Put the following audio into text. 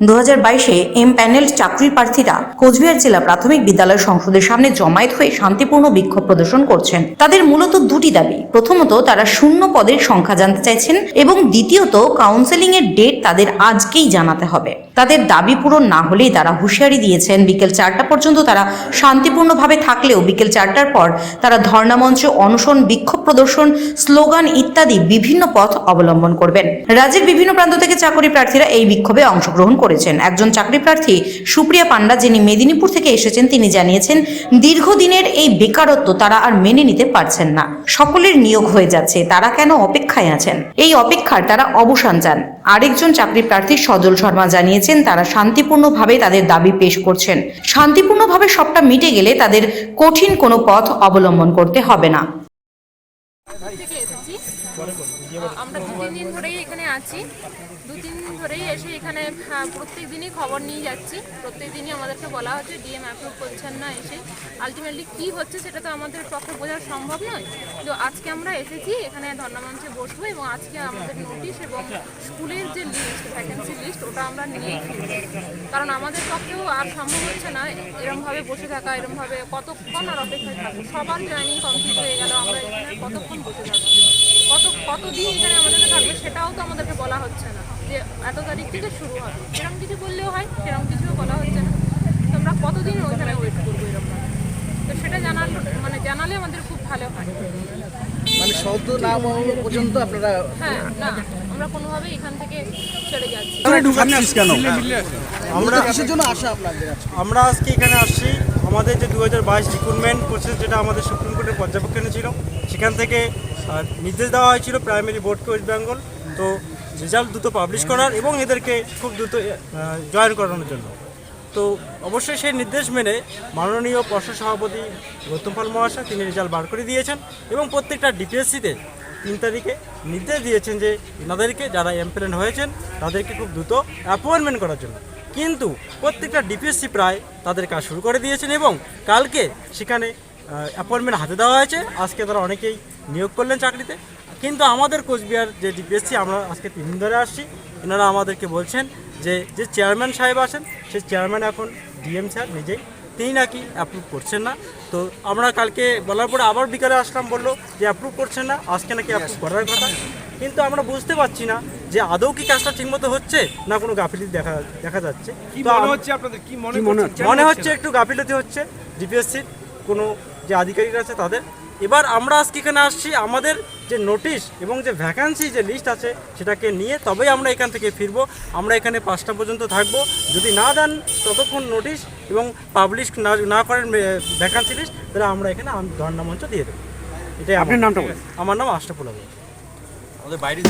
দু হাজার বাইশে এম প্যানেল চাকরি প্রার্থীরা কোচবিহার জেলা প্রাথমিক বিদ্যালয় সংসদের সামনে জমায়েত হয়ে শান্তিপূর্ণ বিক্ষোভ প্রদর্শন করছেন। তাদের মূলত দুটি দাবি। প্রথমত, তারা শূন্য পদের সংখ্যা জানতে চাইছেন এবং দ্বিতীয়ত কাউন্সেলিং এর ডেট তাদের আজকেই জানাতে হবে। তাদের দাবি পূরণ না হলেই তারা হুঁশিয়ারি দিয়েছেন, বিকেল চারটা পর্যন্ত তারা শান্তিপূর্ণভাবে থাকলেও বিকেল চারটার পর তারা ধর্ণামঞ্চে অনশন, বিক্ষোভ প্রদর্শন, স্লোগান ইত্যাদি বিভিন্ন পথ অবলম্বন করবেন। রাজ্যের বিভিন্ন প্রান্ত থেকে চাকরি প্রার্থীরা এই বিক্ষোভে অংশগ্রহণ করেছেন। একজন চাকরি প্রার্থী সুপ্রিয়া পান্ডা যিনি মেদিনীপুর থেকে এসেছেন, তিনি জানিয়েছেন, দীর্ঘদিনের এই বেকারত্ব তারা আর মেনে নিতে পারছেন না। সকলের নিয়োগ হয়ে যাচ্ছে, তারা কেন অপেক্ষায় আছেন? এই অপেক্ষার তারা অবসান চান। আরেকজন চাকরি প্রার্থী সজল শর্মা জানিয়েছেন, তারা শান্তিপূর্ণভাবে তাদের দাবি পেশ করছেন। শান্তিপূর্ণভাবে সবটা মিটে গেলে তাদের কঠিন কোনো পথ অবলম্বন করতে হবে না। আমরা দু তিন দিন ধরেই এখানে আছি। দু তিন দিন ধরেই এসে এখানে প্রত্যেক দিনই খবর নিয়ে যাচ্ছি। প্রত্যেক দিনই আমাদেরকে বলা হচ্ছে ডিএম অ্যাপ্রুভ করছেন না এসে। আলটিমেটলি কী হচ্ছে সেটা তো আমাদের পক্ষে বোঝা সম্ভব নয়। তো আজকে আমরা এসেছি এখানে ধর্ণামঞ্চে বসবো এবং আজকে আমাদের নোটিশ এবং স্কুলের যে লিস্ট ভ্যাকেন্সি লিস্ট ওটা আমরা নিয়েই কারণ আমাদের পক্ষেও আর সম্ভব হচ্ছে না এরমভাবে বসে থাকা এরমভাবে কতক্ষণ আর অপেক্ষায় থাকব? সবার জয়েনিং কমপ্লিট হয়ে গেল আমরা এখানে কতক্ষণ বসে থাকব? কত কতদিন এখানে আমাদেরকে থাকবে সেটাও তো আমাদেরকে বলা হচ্ছে না যে এত তারিখ থেকে শুরু হবে। সেরকম কিছু বললেও হয় সেরকম কিছুও বলা হচ্ছে না। তো আমরা কতদিন ওইখানে ওয়েট করব এরকম? তো সেটা জানাল মানে জানালে আমাদের খুব ভালো হয়। মানে শব্দ না হওয়া পর্যন্ত আপনারা হ্যাঁ না আমরা কোনোভাবেই এখান থেকে ছেড়ে যাচ্ছি কেন? আমরা কিসের জন্য আসা আপনাদের আজকে? আমরা আজকে এখানে আসছি আমাদের যে দু হাজার বাইশ রিক্রুটমেন্ট প্রসেস যেটা আমাদের সুপ্রিম কোর্টের পর্যবেক্ষণে ছিল সেখান থেকে আহ, নির্দেশ দেওয়া হয়েছিল প্রাইমারি বোর্ডকে ওয়েস্ট বেঙ্গল। তো রেজাল্ট দ্রুত পাবলিশ করার এবং এদেরকে খুব দ্রুত জয়েন করানোর জন্য। তো অবশ্যই সেই নির্দেশ মেনে মাননীয় পর্ষদ সভাপতি গৌতম পাল মহাশয় তিনি রেজাল্ট বার করে দিয়েছেন এবং প্রত্যেকটা ডিপিএসসিতে তিন তারিখে নির্দেশ দিয়েছেন যে এনাদেরকে যারা এমপ্লেন হয়েছেন তাদেরকে খুব দ্রুত অ্যাপয়েন্টমেন্ট করার জন্য। কিন্তু প্রত্যেকটা ডিপিএসসি প্রায় তাদের কাজ শুরু করে দিয়েছেন এবং কালকে সেখানে অ্যাপয়েন্টমেন্ট হাতে দেওয়া হয়েছে। আজকে তারা অনেকেই নিয়োগ করলেন চাকরিতে। কিন্তু আমাদের কোচবিহার যে ডিপিএসসি আমরা আজকে তিন দিন ধরে আসছি। এনারা আমাদেরকে বলছেন যে যে চেয়ারম্যান সাহেব আছেন সেই চেয়ারম্যান এখন ডিএম স্যার নিজেই। তিনি নাকি অ্যাপ্রুভ করছেন না। তো আমরা কালকে বলার পরে আবার বিকালে আসলাম বলল যে অ্যাপ্রুভ করছেন না আজকে নাকি অ্যাপ্রুভ করার কথা। কিন্তু আমরা বুঝতে পারছি না যে আদৌ কি কাজটা ঠিকমতো হচ্ছে না কোনো গাফিলতি দেখা দেখা যাচ্ছে। কি মনে হচ্ছে আপনাদের? কি মনে মনে হচ্ছে? একটু গাফিলতি হচ্ছে। ডিপিএসসির কোনো যে আধিকারিক আছে তাদের। এবার আমরা আজকে এখানে আসছি আমাদের যে নোটিশ এবং যে ভ্যাকান্সি যে লিস্ট আছে সেটাকে নিয়ে তবেই আমরা এখান থেকে ফিরবো। আমরা এখানে পাঁচটা পর্যন্ত থাকব। যদি না দেন ততক্ষণ নোটিশ এবং পাবলিশ না না করেন ভ্যাকান্সি লিস্ট তাহলে আমরা এখানে ধর্ণা মঞ্চ দিয়ে দেবো। এটাই আপনার নামটা আমার নাম আশরাফুল আমাদের বাইরে